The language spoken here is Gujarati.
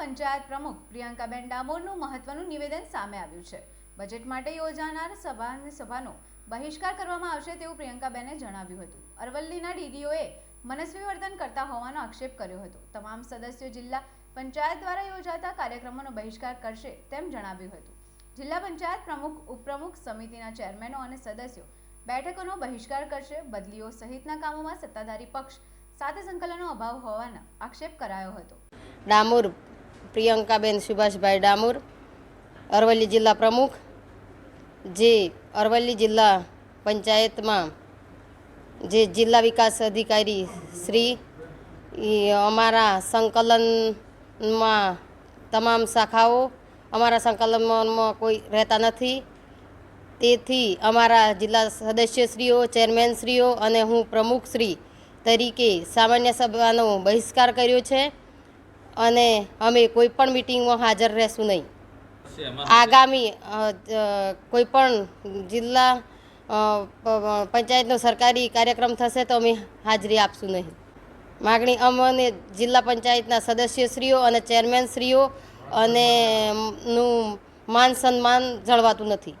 પંચાયત પ્રમુખ પ્રિયંકાબેન ડામોરનું મહત્વનું નિવેદન સામે આવ્યું છે. બજેટ માટે યોજાનાર સભા સભાનો બહિષ્કાર કરવામાં આવશે તેવું પ્રિયંકાબેને જણાવ્યું હતું. અરવલ્લીના ડીડીઓએ મનસ્વી વર્તન કરતા હોવાનો આક્ષેપ કર્યો હતો. તમામ સદસ્યો જિલ્લા પંચાયત દ્વારા યોજાતા કાર્યક્રમોનો બહિષ્કાર કરશે તેમ જણાવ્યું હતું. જિલ્લા પંચાયત પ્રમુખ, ઉપપ્રમુખ સમિતિના ચેરમેનો અને સદસ્યો બેઠકોનો બહિષ્કાર કરશે. બદલીઓ સહિતના કામોમાં સત્તાધારી પક્ષ સાથે સંકલનનો અભાવ હોવાનો આક્ષેપ કરાયો હતો. ડામોર પ્રિયંકાબેન સુભાષભાઈ ડામોર, અરવલ્લી જિલ્લા પ્રમુખ, જે અરવલ્લી જિલ્લા પંચાયતમાં જે જિલ્લા વિકાસ અધિકારી શ્રી અમારા સંકલનમાં તમામ શાખાઓ અમારા સંકલનમાં કોઈ રહેતા નથી. તેથી અમારા જિલ્લા સદસ્યશ્રીઓ, ચેરમેનશ્રીઓ અને હું પ્રમુખશ્રી તરીકે સામાન્ય સભાનો બહિષ્કાર કર્યો છે. અને અમે કોઈ પણ મિટિંગમાં હાજર રહેશું નહીં. આગામી કોઈ પણ જિલ્લા પંચાયતનો સરકારી કાર્યક્રમ થશે તો અમે હાજરી આપશું નહીં. માગણી અમને જિલ્લા પંચાયતના સદસ્યશ્રીઓ અને ચેરમેનશ્રીઓ અને નું માન સન્માન જળવાતું નથી.